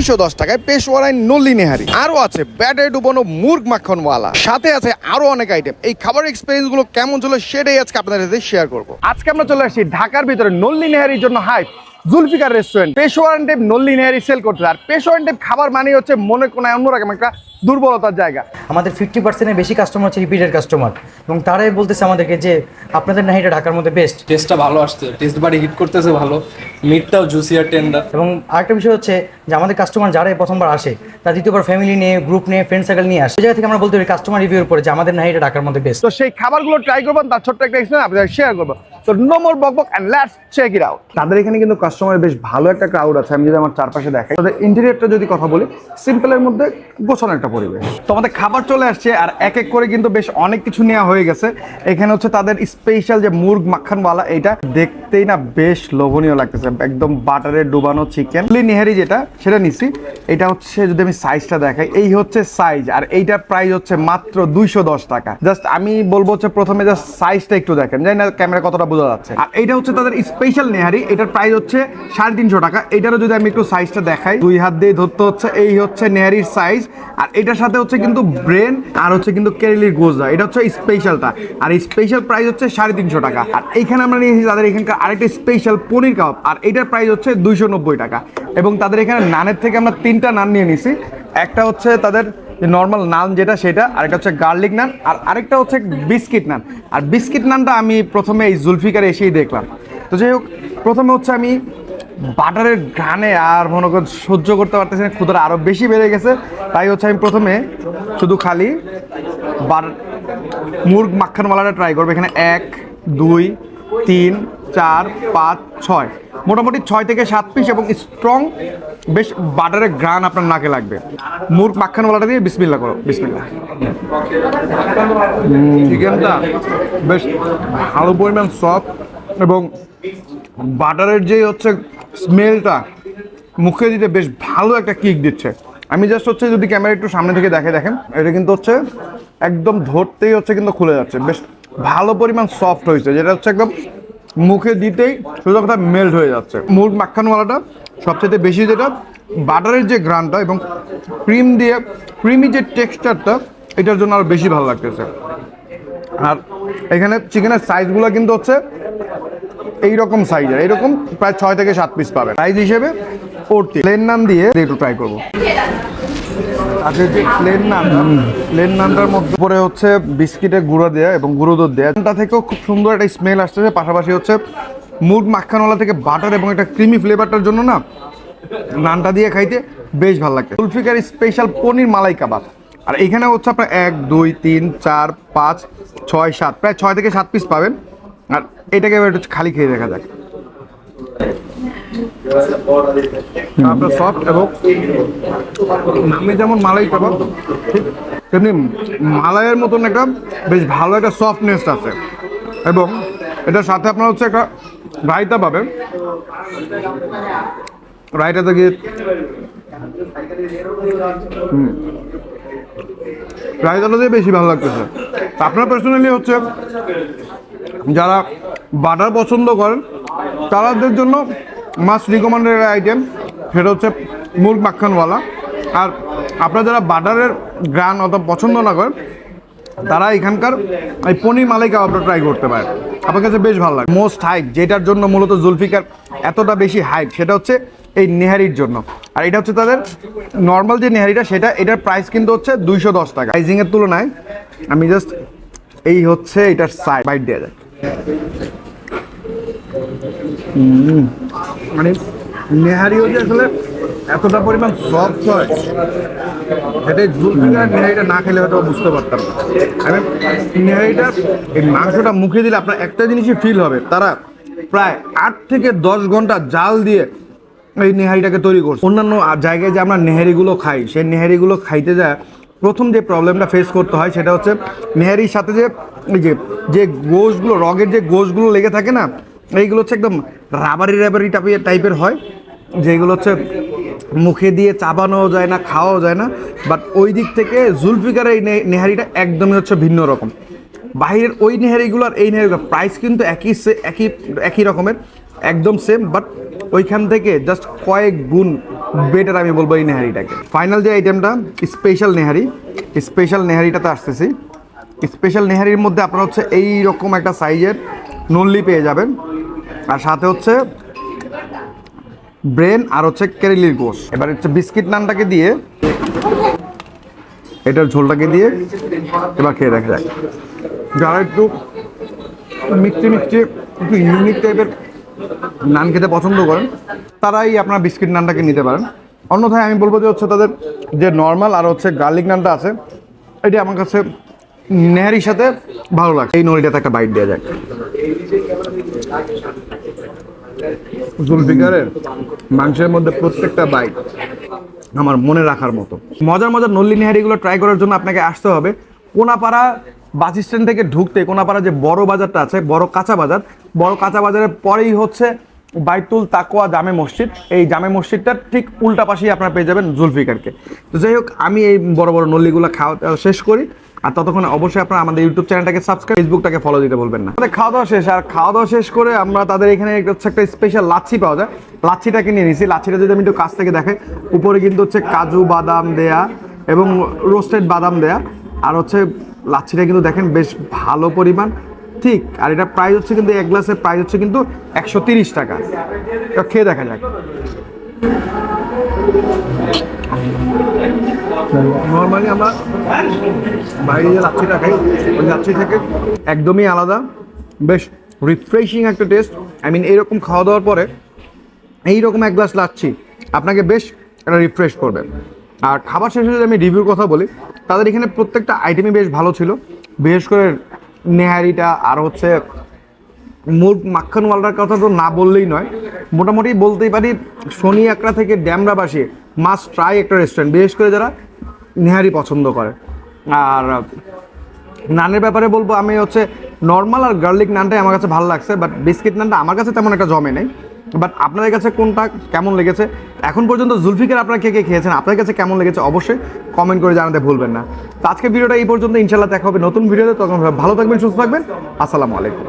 দুইশো দশ টাকায় পেশওয়ারাই নল্লি নেহারি। আরও আছে ব্যাটারি ডুবানো মুরগ মাখনওয়ালা। সাথে আছে আরও অনেক আইটেম এই খাবার এক্সপিরিয়েন্সগুলো কেমন ছিল সেটাই আজকে আপনাদের সাথে শেয়ার করব। আজকে আমরা চলে আসছি ঢাকার ভিতরে নল্লি জন্য হাইপ জুলফিকার রেস্টুরেন্ট পেশোয়ার টেপ নল্লি সেল করতে। আর পেশোয়ার টেপ খাবার মানে হচ্ছে মনে কোনো অন্যরকম একটা দুর্বলতার জায়গা। আমাদের ফিফটি পার্সেন্টের বেশি কাস্টমার হচ্ছে রিপিটেড কাস্টমার এবং তারাই বলতেছে আমাদেরকে যে আপনাদের নাহিটা ঢাকার মধ্যে বেস্ট টেস্টটা ভালো আসছে। টেস্ট বাড়ি হিট করতেছে ভালো। মিটটাও জুসিয়ার টেন্ডার এবং আরেকটা বিষয় হচ্ছে যে আমাদের কাস্টমার যারাই প্রথমবার আসে তার দ্বিতীয়বার ফ্যামিলি নিয়ে গ্রুপ নিয়ে ফ্রেন্ড সার্কেল নিয়ে আসে। সেই জায়গা থেকে আমরা বলতে পারি কাস্টমার রিভিউর উপরে যে আমাদের নাহিটা ঢাকার মধ্যে বেস্ট তো সেই খাবারগুলো ট্রাই করবেন তার ছোট্ট একটা এক্সপিরিয়েন্স আপনাদের শেয়ার করব। তো নো মোর বক বক and let's check it out তাদের এখানে কিন্তু কাস্টমার বেশ ভালো একটা ক্রাউড আছে আমি যদি আমার চারপাশে দেখাই। তাদের ইন্টেরিয়রটা যদি কথা বলি সিম্পলের মধ্যে গোছানো একটা পরিবেশ। তো আমাদের খাবার চলে আসছে আর এক এক করে কিন্তু বেশ অনেক কিছু নেওয়া হয়ে গেছে। এখানে হচ্ছে তাদের স্পেশাল যে মুরগ মাখানওয়ালা এটা দেখতেই না বেশ লোভনীয় লাগতেছে। একদম বাটারে ডুবানো চিকেন নিহারি যেটা, সেটা নিছি এটা হচ্ছে যদি আমি সাইজটা দেখাই, এই হচ্ছে সাইজ আর এইটার প্রাইস হচ্ছে মাত্র দুইশো দশ টাকা। জাস্ট আমি বলব হচ্ছে প্রথমে জাস্ট সাইজটা একটু দেখেন। জানি না ক্যামেরা কতটা বোঝা যাচ্ছে। আর এইটা হচ্ছে তাদের স্পেশাল নেহারি, এটার প্রাইস হচ্ছে সাড়ে তিনশো টাকা। এটারও যদি আমি একটু সাইজটা দেখাই, দুই হাত দিয়ে ধরতে হচ্ছে, এই হচ্ছে নেহারির সাইজ আর এটার সাথে হচ্ছে কিন্তু ব্রেন আর হচ্ছে কিন্তু কেরেলির গোজা এটা হচ্ছে স্পেশালটা আর এই স্পেশাল প্রাইস হচ্ছে সাড়ে তিনশো টাকা। আর এইখানে আমরা নিয়েছি তাদের এখানকার আরেকটা স্পেশাল পনির কাবাব আর এটার প্রাইস হচ্ছে দুইশো নব্বই টাকা। এবং তাদের এখানে নানের থেকে আমরা তিনটা নান নিয়ে নিছি। একটা হচ্ছে তাদের নর্মাল নান যেটা সেটা আরেকটা হচ্ছে গার্লিক নান, আর আরেকটা হচ্ছে বিস্কিট নান। আর বিস্কিট নানটা আমি প্রথমে এই জুলফিকারে এসেই দেখলাম। তো যাই হোক, প্রথমে হচ্ছে আমি বাটারের ঘ্রাণে আর মনে করেন সহ্য করতে পারতেছি না ক্ষুদাটা আরও বেশি বেড়ে গেছে। তাই হচ্ছে আমি প্রথমে শুধু খালি বার মুরগ মাখানওয়ালাটা ট্রাই করব। এখানে এক, দুই, তিন, চার, পাঁচ, ছয়। মোটামুটি ছয় থেকে সাত পিস এবং স্ট্রং বেশ বাটারের গ্রান আপনার নাকে লাগবে। মুরগ মাখানওয়ালাটা দিয়ে বিসমিল্লা করো বিসমিল্লা চিকেনটা বেশ ভালো পরিমাণ সফট এবং বাটারের যে হচ্ছে স্মেলটা মুখে দিতে বেশ ভালো একটা কিক দিচ্ছে। আমি জাস্ট হচ্ছে যদি ক্যামেরা একটু সামনে থেকে দেখে দেখেন, এটা কিন্তু হচ্ছে একদম ধরতেই হচ্ছে কিন্তু খুলে যাচ্ছে। বেশ ভালো পরিমাণ সফট হয়েছে, যেটা হচ্ছে একদম মুখে দিতেই শুধু কথা মেল্ট হয়ে যাচ্ছে। মুরগ মাখানওয়ালাটা সবচেয়ে বেশি যেটা বাটারের যে গ্রানটা এবং ক্রিম দিয়ে ক্রিমি যে টেক্সচারটা এটার জন্য আরও বেশি ভালো লাগতেছে। আর এখানে চিকেনের সাইজগুলো কিন্তু হচ্ছে এইরকম সাইজের এইরকম প্রায় ছয় থেকে সাত পিস পাবেন। সাইজ হিসেবে পড়তি। প্লেন নান দিয়ে একটু ট্রাই করব। আচ্ছা যে প্লেন নান প্লেন নানটার মধ্যে পরে হচ্ছে বিস্কিটের গুঁড়ো দেয়া এবং গুঁড়ো দুধ দেয়া। তা থেকেও খুব সুন্দর একটা স্মেল আসতেছে পাশাপাশি হচ্ছে মাখানওয়ালা থেকে বাটার এবং একটা ক্রিমি ফ্লেভারটার জন্য না নানটা দিয়ে খাইতে বেশ ভালো লাগে। জুলফিকার স্পেশাল পনির মালাই কাবাব। আর এখানে হচ্ছে আপনার এক দুই তিন চার পাঁচ ছয় সাত প্রায় ছয় থেকে সাত পিস পাবেন। আর এটাকে এবার একটু খালি খেয়ে দেখা যাক। আপনার সফট এবং নামে যেমন মালাই কাবাব তেমনি মালাইয়ের মতন একটা বেশ ভালো একটা সফটনেস আছে। এবং এটার সাথে আপনার হচ্ছে একটা রায়তা পাবেন। গিয়ে হুম। রায়তাটা দিয়ে বেশি ভালো লাগতেছে। আপনার পার্সোনালি হচ্ছে যারা বাটার পছন্দ করেন, তাদের জন্য মাস্ট রিকমেন্ডেড আইটেম সেটা হচ্ছে মুরগ মাখানওয়ালা। আর আপনারা যারা বাটারের গ্রান অথবা পছন্দ না করেন, তারা এখানকার এই পনির মালাই কাবাবটা ট্রাই করতে পারে আমার কাছে বেশ ভালো লাগে। মোস্ট হাইক যেটার জন্য মূলত জুলফিকার এতটা বেশি হাইক সেটা হচ্ছে এই নেহারির জন্য। আর এটা হচ্ছে তাদের নর্মাল যে নেহারিটা, সেটা এটার প্রাইস কিন্তু হচ্ছে দুইশো দশ টাকা। প্রাইজিংয়ের তুলনায় আমি জাস্ট এই হচ্ছে এটার সাইড বাইট দেওয়া যায় মানে নেহারিও যে আসলে এতটা পরিমাণ সফট হয়, সেটাই জুলফিকার নেহারিটা না খেলে হয়তো বুঝতে পারতাম না। নেহারিটা এই মাংসটা মুখে দিলে আপনার একটা জিনিসই ফিল হবে। তারা প্রায় আট থেকে দশ ঘণ্টা জাল দিয়ে এই নেহারিটাকে তৈরি করছে। অন্যান্য জায়গায় যে আমরা নেহারিগুলো খাই, সেই নেহারিগুলো খাইতে যায়, প্রথম যে প্রবলেমটা ফেস করতে হয় সেটা হচ্ছে নেহারির সাথে যে এই যে যে গোশগুলো, রগের যে গোশগুলো লেগে থাকে না, এইগুলো হচ্ছে একদম রাবারি রাবারি টাইপের টাইপের হয়, যেগুলো হচ্ছে মুখে দিয়ে চাবানোও যায় না, খাওয়াও যায় না বাট ওই দিক থেকে জুলফিকার এই নেহারিটা একদমই হচ্ছে ভিন্ন রকম। বাইরের ওই নেহারিগুলো আর এই নেহারিগুলো প্রাইস কিন্তু একই একই একই রকমের, একদম সেম বাট ওইখান থেকে জাস্ট কয়েক গুণ বেটার আমি বলব এই নেহারিটাকে। ফাইনাল যে আইটেমটা স্পেশাল নেহারি স্পেশাল নেহারিটাতে আসতেছি। স্পেশাল নেহারির মধ্যে আপনারা হচ্ছে এই রকম একটা সাইজের নল্লি পেয়ে যাবেন। আর সাথে হচ্ছে ব্রেন আর হচ্ছে কেরেলির গোশ। এবার হচ্ছে বিস্কিট নানটাকে দিয়ে এটার ঝোলটাকে দিয়ে এবার খেয়ে দেখা যায় যারা একটু মিষ্টি মিষ্টি, একটু ইউনিক টাইপের নান খেতে পছন্দ করেন, তারাই আপনার বিস্কিট নানটাকে নিতে পারেন। অন্যথায় আমি বলব যে হচ্ছে তাদের যে নর্মাল আর হচ্ছে গার্লিক নানটা আছে, এটি আমার কাছে নেহারির সাথে ভালো লাগে এই নড়িটাতে একটা বাইট দেওয়া যায় জুলফিকারের মাংসের মধ্যে প্রত্যেকটা বাইট আমার মনে রাখার মতো। মজার মজার নল্লি নেহারিগুলো ট্রাই করার জন্য আপনাকে আসতে হবে। কোনাপাড়া বাস স্ট্যান্ড থেকে ঢুকতে কোনাপাড়া যে বড় বাজারটা আছে বড় কাঁচা বাজার বড় কাঁচা বাজারের পরেই হচ্ছে বাইতুল তাকোয়া জামে মসজিদ। এই জামে মসজিদটার ঠিক উল্টা পাশেই আপনারা পেয়ে যাবেন জুলফিকারকে। তো যাই হোক আমি এই বড় বড় নল্লিগুলো খাওয়া শেষ করি। আর ততক্ষণ অবশ্যই আপনারা আমাদের ইউটিউব চ্যানেলটাকে সাবস্ক্রাইব ফেসবুকটাকে ফলো দিতে বলবেন না। আমাদের খাওয়া দাওয়া শেষ, আর খাওয়া দাওয়া শেষ করে আমরা তাদের এখানে হচ্ছে একটা স্পেশাল লাচ্ছি পাওয়া যায়। লাচ্ছিটাকে নিয়ে নিছি। লাচ্ছিটা যদি আমি একটু কাছ থেকে দেখাই, উপরে কিন্তু হচ্ছে কাজু বাদাম দেয়া এবং রোস্টেড বাদাম দেয়া। আর হচ্ছে লাচ্ছিটা কিন্তু দেখেন বেশ ভালো পরিমাণ। ঠিক, আর এটা প্রাইস হচ্ছে কিন্তু, এক গ্লাসের প্রাইস হচ্ছে কিন্তু একশো তিরিশ টাকা। খেয়ে দেখা যাক। নর্মালি আমরা বাইরে যে লাচ্ছিটা খাই ওই লাচ্ছি থেকে একদমই আলাদা। বেশ রিফ্রেশিং একটা টেস্ট আই মিন এইরকম খাওয়া দাওয়ার পরে এইরকম এক গ্লাস লাচ্ছি, আপনাকে বেশ একটা রিফ্রেশ করবে। আর খাবার শেষে যদি আমি রিভিউর কথা বলি, তাদের এখানে প্রত্যেকটা আইটেমই বেশ ভালো ছিল। বিশেষ করে নেহারিটা, আর হচ্ছে মুরগ মাখনওয়ালার কথা তো না বললেই নয়। মোটামুটি বলতেই পারি শনি একরা থেকে ড্যামরাবাসী মাস্ট ট্রাই একটা রেস্টুরেন্ট, বিশেষ করে যারা নেহারি পছন্দ করে। আর নানের ব্যাপারে বলব আমি হচ্ছে নর্মাল আর গার্লিক নানটাই আমার কাছে ভালো লাগছে, বাট বিস্কিট নানটা আমার কাছে তেমন একটা জমে নেই। বাট আপনাদের কাছে কোনটা কেমন লেগেছে? এখন পর্যন্ত জুলফিকার আপনারা কে কে খেয়েছেন, আপনাদের কাছে কেমন লেগেছে অবশ্যই কমেন্ট করে জানাতে ভুলবেন না। তো আজকে ভিডিওটা এই পর্যন্ত ইনশাল্লাহ দেখা হবে নতুন ভিডিওতে তখন ভালো থাকবেন, সুস্থ থাকবেন, আসসালামু আলাইকুম।